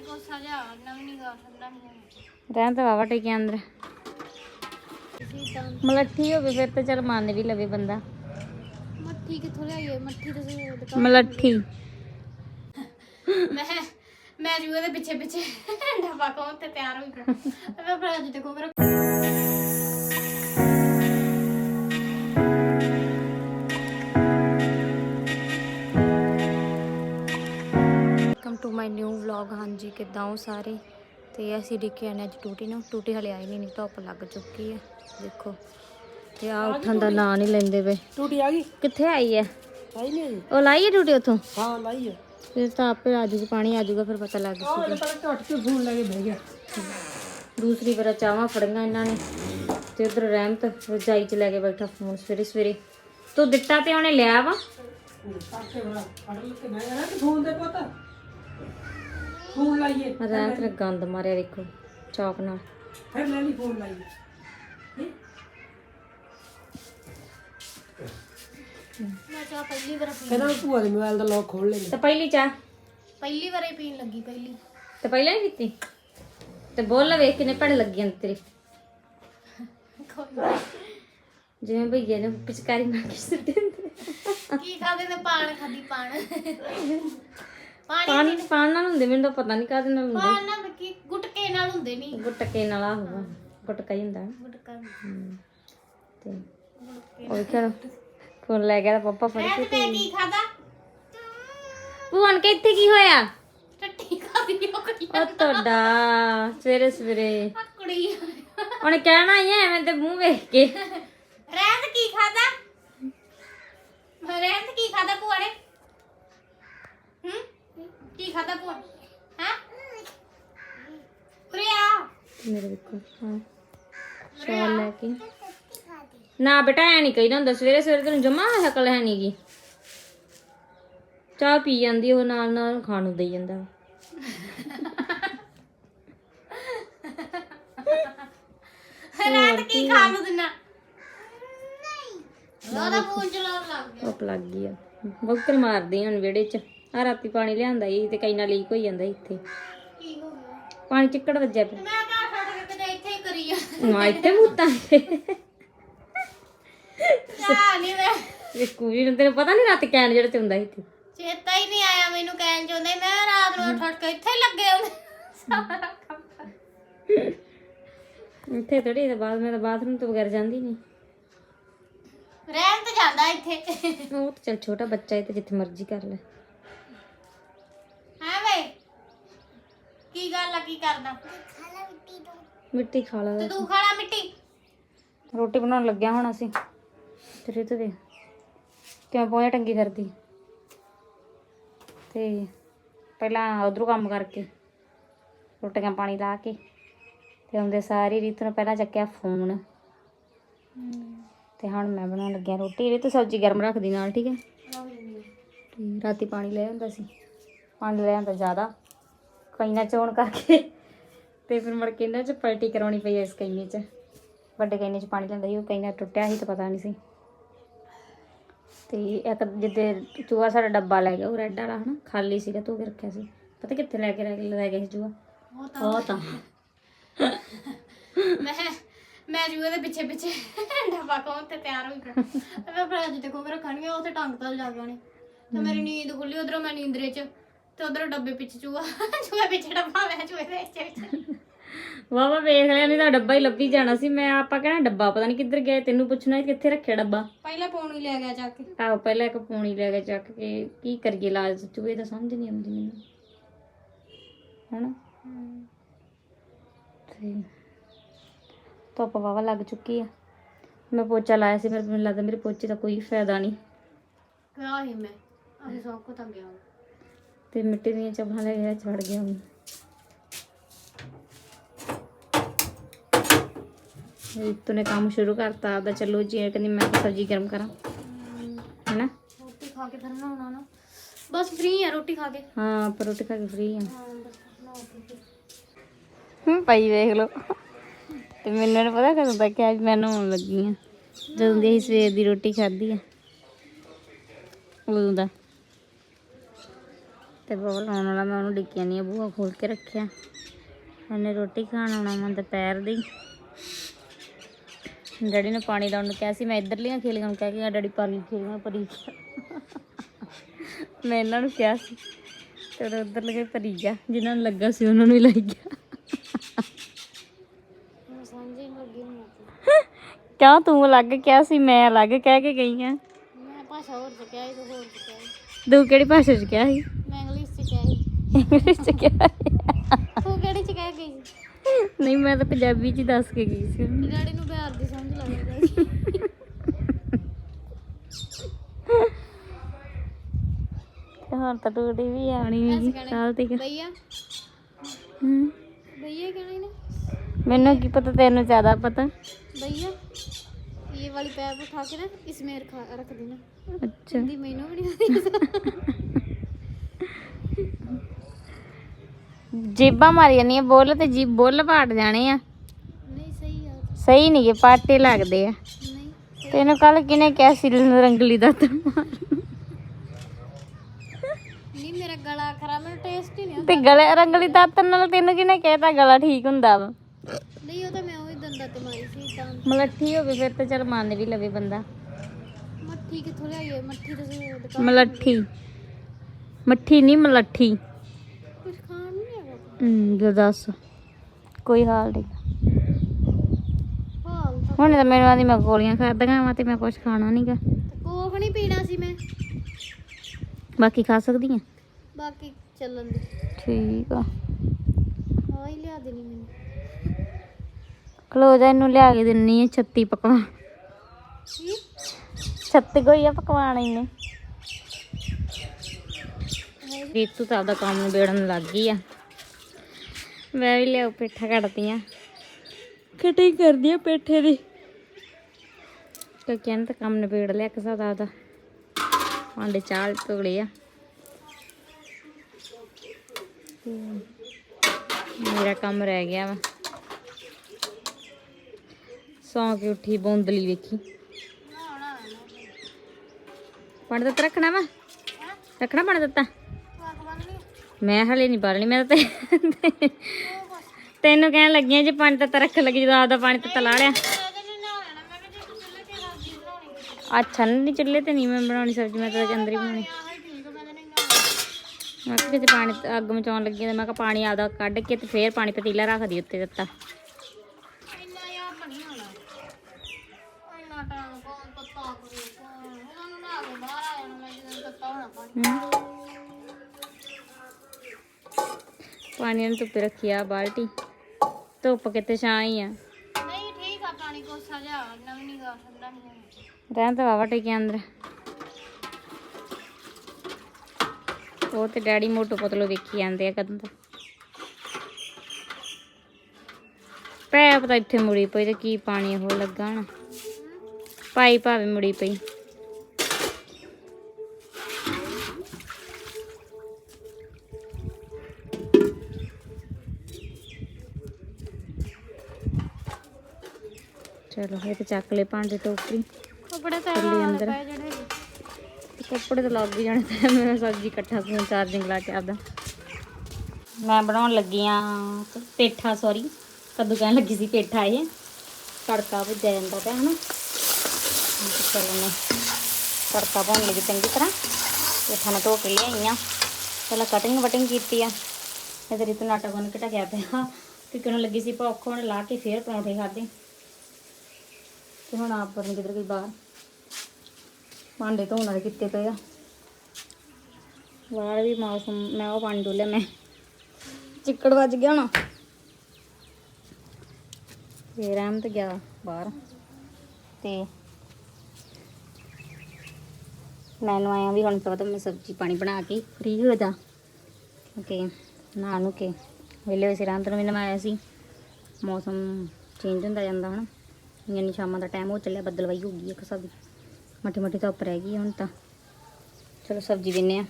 ਪਾਣੀ ਕੋਸਾ ਜਾ ਨਵੀਂ ਗਾ ਠੰਡਾ ਨਹੀਂ ਹੈ ਰਹਿਣ ਤਾਂ ਵਾਵਾ ਟੇਕੇ ਅੰਦਰ। ਮਲੱਠੀ ਹੋਵੇ ਫਿਰ ਤਾਂ ਚਲ ਮੰਨ ਵੀ ਲਵੇ ਬੰਦਾ। ਮੱਠੀ ਕਿੱਥੋਂ ਲਿਆਈਏ ਮੱਠੀ ਤਾਂ ਦੁਕਾਨ ਮਲੱਠੀ ਮੈਂ ਮੈਂ ਜੂਏ ਦੇ ਪਿੱਛੇ ਪਿੱਛੇ ਡੱਬਾ ਕੋਲ ਤੇ ਤਿਆਰ ਹੋਈ ਪਿਆ ਮੈਂ ਫਰਿੱਜ ਤੇ ਕੋ welcome to my new vlog. ਹਾਂਜੀ ਕਿੱਦਾਂ ਹੋ ਸਾਰੇ? ਤੇ ਅਸੀਂ ਦੇਖੇ ਆਨੇ ਅੱਜ ਟੂਟੀ ਨੂੰ। ਟੂਟੀ ਹਲੇ ਆਈ ਨਹੀਂ ਧੁੱਪ ਲੱਗ ਚੁੱਕੀ ਹੈ ਦੇਖੋ ਤੇ ਆ ਉੱਠਣ ਦਾ ਨਾਂ ਨਹੀਂ ਲੈਂਦੇ ਵੇ ਟੂਟੀ ਆ ਗਈ? ਕਿੱਥੇ ਆਈ ਹੈ ਆਈ ਨਹੀਂ ਉਹ ਲਾਈ ਹੈ ਟੂਟੀ ਉੱਥੋਂ? ਹਾਂ ਲਾਈ ਹੈ ਫਿਰ ਤਾਂ ਆਪੇ ਆ ਜੂਗੀ ਪਾਣੀ ਆ ਜੂਗਾ ਫਿਰ ਪਤਾ ਲੱਗ ਜੂਗਾ। ਘੱਟ ਕੇ ਫੋਨ ਲੈ ਕੇ ਬਹਿ ਗਿਆ। ਦੂਸਰੀ ਵਾਰ ਚਾਵਾਂ ਫੜੀਆਂ ਇਹਨਾਂ ਨੇ। ਤੇ ਉਧਰ ਰਹਿਮਤ ਰਜਾਈ ਚ ਲੈ ਕੇ ਬੈਠਾ ਫੋਨ ਸਵੇਰੇ ਸਵੇਰੇ। ਤੂੰ ਦਿੱਤਾ ਤੇ ਉਹਨੇ ਲਿਆ ਵਾ? ਤੇ ਫੋਨ ਦੇ ਪਤਾ। ਫੋਨ ਲਾਈਏ। ਰਹਿਮਤ ਨੇ ਗੰਦ ਮਾਰਿਆ ਵੇਖੋ ਚੌਕ ਨਾਲ। ਫਿਰ ਲੈ ਲਈ ਫੋਨ ਲਾਈਏ। ਮੈਂ ਚਾਹ ਪਹਿਲੀ ਵਾਰ ਪੀ ਕਹਿੰਦਾ ਭੂਆ ਦੇ ਮੋਬਾਈਲ ਦਾ ਲੋਕ ਖੋਲ ਲੈ ਤੇ ਪਹਿਲੀ ਚਾਹ? ਪਹਿਲੀ ਵਾਰ ਹੀ ਪੀਣ ਲੱਗੀ ਪਹਿਲੀ। ਤੇ ਪਹਿਲਾਂ ਨਹੀਂ ਪੀਤੀ? ਤੇ ਬੋਲ ਲੈ ਵੇਖ ਕਿਨੇ ਭੜ ਲੱਗੀ ਅੰਦਰ ਤੇਰੀ। ਕੋਈ ਜਿਵੇਂ ਭਈਏ ਨੇ ਪਿਚਕਾਰੀ ਮਾਰ ਕੇ ਸੁੱਟੇ ਹੁੰਦੇ। ਕੀ ਖਾਦੇ ਨੇ ਪਾਣ ਖਾਦੀ ਪਾਣ। ਪਾਣੀ ਪਾਣੀ ਪਾਣ। ਨਾਲ ਹੁੰਦੇ ਮੈਨੂੰ ਤਾਂ ਪਤਾ ਨਹੀਂ ਕਾਹਦੇ ਨਾਲ ਹੁੰਦੇ। ਪਾਣ ਨਾ ਕੀ ਗੁਟਕੇ ਨਾਲ ਹੁੰਦੇ ਨਹੀਂ ਗੁਟਕੇ ਨਾਲ ਆ ਹੋਊਗਾ ਗੁਟਕਾ ਹੀ ਹੁੰਦਾ। ਗੁਟਕਾ ਹਮ। ਤੇ ਉਹ ਫੋਨ ਲੈ ਗਿਆ ਤਾਂ ਪਾਪਾ ਫੜ ਕੇ ਤੇ ਕੀ ਖਾਦਾ ਭੂਣ ਕੇ ਇੱਥੇ ਕੀ ਹੋਇਆ? ਟੱਟੀ ਖਾਦੀ ਉਹ ਕੁੜੀ ਉਹ ਤੁਹਾਡਾ ਸਵੇਰੇ ਸਵੇਰੇ। ਆ ਕੁੜੀ ਉਹਨੇ ਕਹਿਣਾ ਹੀ ਐ ਐਵੇਂ ਤੇ ਮੂੰਹ ਵੇਖ ਕੇ। ਰਹਿਤ ਕੀ ਖਾਦਾ ਰਹਿਤ ਕੀ ਖਾਦਾ ਭੂਆ ਨੇ? ਹੂੰ ਕੀ ਖਾਦਾ ਭੂਆ? ਹਾਂ? ਉਰੇ ਆ ਮੇਰੇ ਵੇਖੋ ਹਾਂ। ਸ਼ਾਲ ਲੈ ਕੇ। ਨਾ ਬੇਟਾ ਐ ਨਹੀਂ ਕਹੀਦਾ ਹੁੰਦਾ ਸਵੇਰੇ ਸਵੇਰੇ ਤੈਨੂੰ ਜਮਾ ਸ਼ਕਲ ਹੈ ਨਹੀਂਗੀ ਚਾਹ ਪੀ ਜਾਂਦੀ ਉਹ ਨਾਲ ਨਾਲ ਖਾਣ ਨੂੰ ਦੇਈ ਜਾਂਦਾ। ਰਹਿਤ ਕੀ ਖਾਣ ਨੂੰ ਦਿਨਾ? ਉਹਦਾ ਫੋਨ ਚਲਾਉਣ ਲੱਗ ਗਿਆ। ਬੁੱਕਰ ਮਾਰਦੀ ਹੁਣ ਵਿਹੜੇ ਚ। ਆ ਰਾਤੀ ਪਾਣੀ ਲਿਆਂਦਾ ਸੀ ਤੇ ਕਈ ਨਾਲ ਲੀਕ ਹੋਈ ਜਾਂਦਾ ਸੀ ਇੱਥੇ। ਕੀ ਹੋ ਗਿਆ ਪਾਣੀ ਚਿੱਕੜ ਵੱਜਿਆ ਪਿਆ। ਮੈਂ ਕਿਹਾ ਛੱਡ ਕੇ ਕਿਤੇ ਇੱਥੇ ਹੀ ਕਰੀ ਜਾ ਨਾ ਇੱਥੇ ਮੂਤਾਂ ਤੇ। ਚਾਹ ਨਹੀਂ ਮੈਂ ਵੇਖੂ ਵੀ ਤੈਨੂੰ ਪਤਾ ਨਹੀਂ ਰਾਤ ਕੈਨ ਜਿਹੜੇ ਤੇ ਹੁੰਦਾ ਸੀ ਇੱਥੇ। ਚੇਤਾ ਹੀ ਨਹੀਂ ਆਇਆ ਮੈਨੂੰ ਕਹਿਣ ਚਾਹੁੰਦੇ ਮੈਂ ਰਾਤ ਨੂੰ ਉੱਠ ਉੱਠ ਕੇ ਇੱਥੇ ਹੀ ਲੱਗੇ ਹੁੰਦੇ। ਸਾਰਾ ਕੰਮ ਇੱਥੇ ਥੋੜੀ ਤੇ ਬਾਅਦ ਮੈਂ ਤਾਂ ਬਾਥਰੂਮ ਤੋਂ ਬਗੈਰ ਜਾਂਦੀ ਨਹੀਂ। ਰਹਿਣ ਤੇ ਜਾਂਦਾ ਇੱਥੇ। ਉਹ ਤਾਂ ਚਲ ਛੋਟਾ ਬੱਚਾ ਹੈ ਤੇ ਜਿੱਥੇ ਮਰਜ਼ੀ ਕਰ ਲੈ ਹੈ ਵੇ ਕੀ ਗੱਲ ਆ ਕੀ ਕਰਦਾ ਮਿੱਟੀ ਖਾ ਲਾ ਤੇ ਤੂੰ ਖਾਣਾ ਮਿੱਟੀ? ਰੋਟੀ ਬਣਾਉਣ ਲੱਗਿਆ ਹੁਣ ਅਸੀਂ। ਤੇ ਰਿਤ ਦੇ। ਕਿਉਂ ਪਹੁੰਚਿਆ ਟੰਗੀ ਫਿਰਦੀ? ਤੇ ਪਹਿਲਾਂ ਉਧਰੋਂ ਕੰਮ ਕਰਕੇ ਰੋਟੀਆਂ ਪਾਣੀ ਲਾ ਕੇ ਤੇ ਆਉਂਦੇ ਸਾਰੀ ਰੀਤ ਨੂੰ ਪਹਿਲਾਂ ਚੱਕਿਆ ਫੋਨ। ਤੇ ਹੁਣ ਮੈਂ ਬਣਾਉਣ ਲੱਗਿਆ ਰੋਟੀ। ਰਿਤ ਸਬਜ਼ੀ ਗਰਮ ਰੱਖਦੀ ਨਾਲ ਠੀਕ ਹੈ? ਤੇ ਰਾਤੀ ਪਾਣੀ ਲੈ ਆਉਂਦਾ ਸੀ। ਪਾਣੀ ਲੈ ਆਉਂਦਾ ਜ਼ਿਆਦਾ। ਕਈਨਾ ਚੋਣ ਕਰਕੇ। ਤੇ ਫਿਰ ਮੁੜ ਕੇ ਇਹਨਾਂ ਚ ਪਲਟੀ ਕਰਾਉਣੀ ਪਈ ਇਸ ਕਈਨੇ ਚ। ਵੱਡੇ ਕਈਨੇ ਚ ਪਾਣੀ ਲੈਂਦਾ ਸੀ ਉਹ ਕਈਨਾ ਟੁੱਟਿਆ ਸੀ ਤਾਂ ਪਤਾ ਨਹੀਂ ਸੀ। ਤੇ ਇੱਕ ਜਿੱਦੇ ਚੂਹਾ ਸਾਡਾ ਡੱਬਾ ਲੈ ਗਿਆ ਉਹ ਰੈੱਡ ਵਾਲਾ ਹਨਾ ਖਾਲੀ ਸੀਗਾ ਕੇ ਰੱਖਿਆ ਸੀ। ਪਤਾ ਕਿੱਥੇ ਲੈ ਕੇ ਲੈ ਗਿਆ ਸੀ ਚੂਹਾ? ਉਹ ਤਾਂ ਉਹ ਤਾਂ। ਮੈਂ ਮੈਂ ਜੂਏ ਦੇ ਪਿੱਛੇ ਪਿੱਛੇ ਡੱਬਾ ਕੋਲ ਤੇ ਤਿਆਰ ਹੋਈ ਮੈਂ ਫਰਿੱਜ ਤੇ ਕੋ ਕੇ ਰੱਖਣੀ ਉਹ ਤੇ ਟੰਗ ਤਲ ਜਾ ਜਾਣੀ ਤੇ ਮੇਰੀ ਨੀਂਦ ਖੁੱਲੀ ਉਧਰੋਂ ਮੈਂ ਨੀਂਦਰੇ ਚ ਤੇ ਉਧਰ ਡੱਬੇ ਪਿੱਛੇ ਚੂਹਾ ਚੂਹੇ ਪਿੱਛੇ ਡੱਬਾ ਮੈਂ ਚੂਹੇ ਦੇ ਵਿੱਚ ਵਿੱਚ। ਵਾਵਾ ਵੇਖ ਲਿਆ ਨਹੀਂ ਤਾਂ ਡੱਬਾ ਹੀ ਲੱਭੀ ਜਾਣਾ ਸੀ। ਮੈਂ ਆਪਾਂ ਕਹਿਣਾ ਡੱਬਾ ਪਤਾ ਨਹੀਂ ਕਿੱਧਰ ਗਿਆ ਤੈਨੂੰ ਪੁੱਛਣਾ ਸੀ ਕਿੱਥੇ ਰੱਖਿਆ ਡੱਬਾ। ਪਹਿਲਾਂ ਪੌਣੀ ਲੈ ਗਿਆ ਜਾ ਕੇ। ਆਹੋ ਪਹਿਲਾਂ ਇੱਕ ਪੂਣੀ ਲੈ ਕੇ ਚੱਕ ਕੇ। ਕੀ ਕਰੀਏ ਇਲਾਜ ਚੂਹੇ ਦਾ ਸਮਝ ਨਹੀਂ ਆਉਂਦੀ ਮੈਨੂੰ। ਹਨਾ? ਤੇ ਧੁੱਪ ਵਾਵਾ ਲੱਗ ਚੁੱਕੀ ਆ। ਮੈਂ ਪੋਚਾ ਲਾਇਆ ਸੀ ਪਰ ਮੈਨੂੰ ਲੱਗਦਾ ਮੇਰੇ ਪੋਚੇ ਦਾ ਕੋਈ ਫਾਇਦਾ ਨਹੀਂ ਕਿਹਾ ਹੀ ਮੈਂ ਅਸੀਂ ਸੌ ਕੋ ਤਾਂ ਗਿਆ ਤੇ ਮਿੱਟੀ ਦੀਆਂ ਚਬਲਾਂ ਲੈ ਕੇ ਛੜ ਗਿਆ ਹੁਣ ਰੀਤੂ ਨੇ ਕੰਮ ਸ਼ੁਰੂ ਕਰਤਾ ਆਪਦਾ ਚਲੋ ਜੀ ਇਹ ਕਹਿੰਦੀ ਮੈਂ ਤਾਂ ਸਬਜ਼ੀ ਗਰਮ ਕਰਾਂ। ਹੈਨਾ? ਰੋਟੀ ਖਾ ਕੇ ਫਿਰ ਨਹਾਉਣਾ ਨਾ। ਬਸ ਫ੍ਰੀ ਆ ਰੋਟੀ ਖਾ ਕੇ। ਹਾਂ ਪਰ ਰੋਟੀ ਖਾ ਕੇ ਫ੍ਰੀ ਆ। ਹਾਂ ਨਹਾ ਭਾਈ ਵੇਖ ਲਓ। ਤੇ ਮੈਨੂੰ ਨੀ ਪਤਾ ਕਦੋਂ ਤੱਕ ਅੱਜ ਮੈਂ ਨਹਾਉਣ ਲੱਗੀ ਆ। ਜਦੋਂ ਦੀ ਅਸੀਂ ਸਵੇਰ ਦੀ ਰੋਟੀ ਖਾਧੀ ਆ। ਉਦੋਂ ਦਾ। ਤੇ ਬੋਲ ਆਉਣ ਵਾਲਾ ਮੈਂ ਉਹਨੂੰ ਡਿੱਕਿਆ ਨਹੀਂ ਬੂਹਾ ਖੋਲ ਕੇ ਰੱਖਿਆ। ਉਹਨੇ ਰੋਟੀ ਖਾਣ ਆਉਣਾ ਮੈਂ ਦੁਪਹਿਰ ਦੀ। ਡੈਡੀ ਨੇ ਪਾਣੀ ਲਾਉਣ ਨੂੰ ਕਿਹਾ ਸੀ ਮੈਂ ਇੱਧਰਲੀਆਂ ਖੇਲੀਆਂ ਨੂੰ ਕਹਿ ਕੇ ਡੈਡੀ ਪਾਲੀ ਖੇਲੀਆਂ ਪਰੀ ਮੈਂ ਇਹਨਾਂ ਨੂੰ ਕਿਹਾ ਸੀ ਤੇ ਉੱਧਰ ਲਗੇ ਪਰੀ ਜਾ ਜਿਨ੍ਹਾਂ ਨੂੰ ਲੱਗਾ ਸੀ ਉਹਨਾਂ ਨੂੰ ਹੀ ਲਾਈ ਗਿਆ। ਲੱਗੀ ਨੂੰ ਕਿਉਂ ਤੂੰ ਅਲੱਗ ਕਿਹਾ ਸੀ ਮੈਂ ਅਲੱਗ ਕਹਿ ਕੇ ਗਈ ਆ? ਮੈਂ ਭਾਸ਼ਾ ਹੋਰ ਚ ਕਿਹਾ ਸੀ ਤੂੰ ਹੋਰ ਚ ਕਿਹਾ ਤੂੰ ਕਿਹੜੀ ਭਾਸ਼ਾ 'ਚ ਕਿਹਾ ਸੀ ਮੈਂ ਇੰਗਲਿਸ਼ ਚ ਕਿਹਾ ਸੀ ਇੰਗਲਿਸ਼ 'ਚ ਕਿਹਾ ਸੀ ਤੂੰ ਕਿਹੜੀ ਚ ਕਹਿ ਗਈ ਸੀ ਨਹੀਂ ਮੈਂ ਤਾਂ ਪੰਜਾਬੀ 'ਚ ਹੀ ਦੱਸ ਕੇ ਗਈ ਸੀ ਉਹਨੂੰ। ਡੈਡੀ ਨੂੰ ਬਿਹਾਰ ਦੀ ਸਮਝ ਲੱਗ ਗਈ ਤੇ ਹੁਣ ਤਾਂ ਟੂਟੀ ਵੀ ਆਣੀ ਨਹੀਂ ਸਾਲ ਤੱਕ ਭਈਆ ਹੂੰ भैया कहना ही ना ਮੈਨੂੰ ਕੀ ਪਤਾ ਤੈਨੂੰ ਜ਼ਿਆਦਾ ਪਤਾ भैया ये वाली पैप उठा के ना इसमें रखा रख देना ਅੱਛਾ हिंदी महीनों भी नहीं आती ਜੀਬਾਂ ਮਾਰੀ ਜਾਂਦੀਆਂ ਬੁੱਲ ਤੇ ਜੀ ਬੁੱਲ ਪਾਟ ਜਾਣੇ ਆ। ਨਹੀਂ ਸਹੀ ਆ ਸਹੀ ਨਹੀਂ ਇਹ ਪਾਟੇ ਲੱਗਦੇ ਆ। ਨਹੀਂ ਤੈਨੂੰ ਕੱਲ ਕਿਨੇ ਕਿਹਾ ਸੀ ਰੰਗਲੀ ਦਾ ਤਮਾਰ ਨਹੀਂ ਮੇਰਾ ਗਲਾ ਖਰਾਬ ਮੈਨੂੰ ਟੇਸਟ ਹੀ ਨਹੀਂ ਤੇ ਗਲੇ ਰੰਗਲੀ ਦਾਤਨ ਨਾਲ ਤੈਨੂੰ ਕਿਨੇ ਕਹਿਤਾ ਗਲਾ ਠੀਕ ਹੁੰਦਾ ਵਾ? ਨਹੀਂ ਉਹ ਤਾਂ ਮੈਂ ਉਹੀ ਦੰਦਾਂ ਤੇ ਮਾਰੀ ਸੀ ਤਾਂ ਮਲੱਠੀ ਹੋਵੇ ਫਿਰ ਤੇ ਚਲ ਮੰਨ ਵੀ ਲਵੇ ਬੰਦਾ। ਮੱਠੀ ਕਿੱਥੋਂ ਲਿਆਈਏ? ਮੱਠੀ ਤੇ ਮਲੱਠੀ। ਮੱਠੀ ਨਹੀਂ ਮਲੱਠੀ। ਹੂੰ ਦੱਸ। ਕੋਈ ਹਾਲ ਨਹੀਂ ਹਾਲ ਹੁਣ ਤਾਂ ਮੈਨੂੰ ਆਦੀ ਮੈਂ ਗੋਲੀਆਂ ਖਾਦਾਂ ਵਾ ਤੇ ਮੈਂ ਕੁਝ ਖਾਣਾ ਨਹੀਂਗਾ ਕੋਕ ਨਹੀਂ ਪੀਣਾ ਸੀ ਮੈਂ। ਬਾਕੀ ਖਾ ਸਕਦੀ ਆ? ਬਾਕੀ ਚੱਲਣ ਦੇ। ਠੀਕ ਆ। ਆ ਹੀ ਲਿਆ ਦੇਣੀ ਮੈਨੂੰ। ਖਲੋ ਜਾ ਇਹਨੂੰ ਲਿਆ ਕੇ ਦਿੰਨੀ ਆ 36 ਪਕਵਾਨ। ਕੀ? 36 ਕੋਈ ਆ ਪਕਵਾਨ ਇਹਨੇ। ਰੀਤੂ ਤਾਂ ਆਪਦਾ ਕੰਮ ਨਿਬੇੜਨ ਲੱਗ ਗਈ ਆ। ਮੈਂ ਵੀ ਲਿਆਉ ਪੇਠਾ ਕੱਢਦੀ ਆ। ਕਟਿੰਗ ਕਰਦੀ ਆ ਪੇਠੇ ਦੀ। ਤੇ ਕਹਿੰਦਾ ਤਾਂ ਕੰਮ ਨਿਬੇੜ ਲਿਆ ਕਿਸੇ ਦਾ ਆਪਦਾ। ਭਾਂਡੇ ਚਾਲ ਧੋਲੇ ਆ। ਮੇਰਾ ਕੰਮ ਰਹਿ ਗਿਆ ਵਾ। ਸੌਂ ਕੇ ਉੱਠੀ ਬੌਂਦਲੀ ਵੇਖੀ। ਪਾਣੀ ਦਿੱਤਾ ਰੱਖਣਾ ਵਾ? ਰੱਖਣਾ ਪਾਣੀ ਦਿੱਤਾ ਮੈਂ ਹਲੇ ਨਹੀਂ ਬਾਲਣੀ ਮੈਂ ਤਾਂ ਤੇ- ਤੈਨੂੰ ਕਹਿਣ ਲੱਗੀਆਂ ਜੇ ਪਾਣੀ ਦਿੱਤਾ ਰੱਖਣ ਲੱਗੀ ਜਦੋਂ ਆਪਦਾ ਪਾਣੀ ਦਿੱਤਾ ਲਾ ਲਿਆ। ਅੱਛਾ ਨਹੀਂ ਚੁੱਲ੍ਹੇ ਤੇ ਨਹੀਂ ਮੈਂ ਬਣਾਉਣੀ ਸਬਜ਼ੀ ਮੈਂ ਤਾਂ ਅੰਦਰ ਹੀ ਬਣਾਉਣੀ। ਮੈਂ ਕਿਹਾ ਕਿਤੇ ਪਾਣੀ ਤੇ ਅੱਗ ਮਚਾਉਣ ਲੱਗੀ ਤੇ ਮੈਂ ਕਿਹਾ ਪਾਣੀ ਆਪਦਾ ਕੱਢ ਕੇ ਤੇ ਫੇਰ ਪਾਣੀ ਪਤੀਲਾ ਰੱਖਦੀ ਉੱਤੇ ਦਿੱਤਾ। ਇੰਨਾ ਯਾਰ ਬਣੀ ਹੋਣਾ ਇੰਨਾ ਟਾਈਮ ਕੌਣ ਤੱਤਾ ਕਰੂ ਕੌਣ ਉਹਨਾਂ ਨੂੰ ਨਾ ਕੇ ਬਾਹਰ ਆ ਜਾਣਾ ਮੈਂ ਜਦੋਂ ਤੱਤਾ ਹੋਣਾ ਪਾਣੀ ਨੂੰ ਧੁੱਪੇ ਰੱਖੀ ਆ ਬਾਲਟੀ। ਧੁੱਪ ਕਿਤੇ ਛਾਂ ਹੀ ਆ? ਨਹੀਂ ਠੀਕ ਆ ਪਾਣੀ ਕੋਸਾ ਜਾ ਨਵੀਂ ਗਾ ਠੰਡਾ ਨਹੀਂ ਹੋਣਾ ਰਹਿਣ ਤਾਂ ਵਾਵਾ ਟੇਕੇ ਅੰਦਰ। ਉਹ ਤੇ ਡੈਡੀ ਮੋਟੋ ਪਤਲੋ ਵੇਖੀ ਜਾਂਦੇ ਆ ਕਦੋਂ ਦਾ। ਪੈਪ ਤਾਂ ਇੱਥੇ ਮੁੜੀ ਪਈ ਤੇ ਕੀ ਪਾਣੀ ਉਹ ਲੱਗਾ ਨਾ ਪਾਈ ਭਾਵੇਂ ਮੁੜੀ ਪਈ। ਚਲੋ ਇਹ ਤੇ ਚੱਕ ਲੈ ਭਾਂਡੇ ਟੋਕਰੀ। ਕੱਪੜੇ ਤਾਂ ਅੰਦਰ। ਕੱਪੜੇ ਤਾਂ ਲੱਗ ਹੀ ਜਾਣੇ ਤੇ ਮੈਂ ਸਬਜ਼ੀ ਇਕੱਠਾ ਫੋਨ ਚਾਰਜਿੰਗ ਲਾ ਕੇ ਆਪਦਾ। ਮੈਂ ਬਣਾਉਣ ਲੱਗੀ ਆ ਪੇਠਾ ਸੌਰੀ ਕੱਦੂ ਕਹਿਣ ਲੱਗੀ ਸੀ ਪੇਠਾ ਇਹ। ਤੜਕਾ ਭੁੱਜਿਆ ਜਾਂਦਾ ਤਾਂ ਹਨਾ। ਚਲੋ ਮੈਂ ਤੜਕਾ ਪਾਉਣ ਲੱਗੀ ਚੰਗੀ ਤਰ੍ਹਾਂ। ਪੇਠਾ ਮੈਂ ਧੋ ਕੇ ਲਿਆਈ ਆ। ਪਹਿਲਾਂ ਕਟਿੰਗ ਵਟਿੰਗ ਕੀਤੀ ਆ। ਇਹਦੇ ਰਿਤ ਨਾਟਾ ਬਣ ਕੇ ਟਕਿਆ ਪਿਆ। ਕਿਉਂਕਿ ਉਹਨੂੰ ਲੱਗੀ ਸੀ ਭੁੱਖ ਲਾ ਕੇ ਫੇਰ ਪਰੌਂਠੇ ਖਾਦੇ ਤੇ ਹੁਣ ਆਪ ਕਰਨ ਕਿਧਰ ਗਈ ਬਾਹਰ। ਭਾਂਡੇ ਧੋਣ ਵਾਲੇ ਕਿੱਤੇ ਪਏ ਆ। ਬਾਹਰ ਵੀ ਮੌਸਮ, ਮੈਂ ਉਹ ਪਾਣੀ ਡੋਲਿਆ ਮੈਂ ਚਿੱਕੜ ਵੱਜ ਗਿਆ ਨਾ ਤੇ ਰਹਿਮਤ ਗਿਆ ਬਾਹਰ ਤੇ ਮੈਨੂੰ ਆਇਆ ਵੀ ਹੁਣ ਤੋਂ ਬਾਅਦ ਮੈਂ ਸਬਜ਼ੀ ਪਾਣੀ ਬਣਾ ਕੇ ਫ੍ਰੀ ਹੋ ਜਾ। ਓਕੇ ਨਾ ਨੂੰ ਕੇ ਵੇਲੇ ਹੋਏ ਸੀ ਨੂੰ ਵੀ ਨਵਾਇਆ ਸੀ। ਮੌਸਮ ਚੇਂਜ ਹੁੰਦਾ ਜਾਂਦਾ ਹੁਣ ਯਾਨੀ ਸ਼ਾਮਾਂ ਦਾ ਟਾਈਮ ਹੋ ਚੱਲਿਆ, ਬੱਦਲਵਾਈ ਹੋ ਗਈ ਇੱਕ ਹਿਸਾਬ ਦੀ ਮੱਠੀ ਮੱਠੀ ਧੁੱਪ ਰਹਿ ਗਈ ਹੁਣ ਤਾਂ। ਚਲੋ ਸਬਜ਼ੀ ਦਿੰਨੇ ਆ।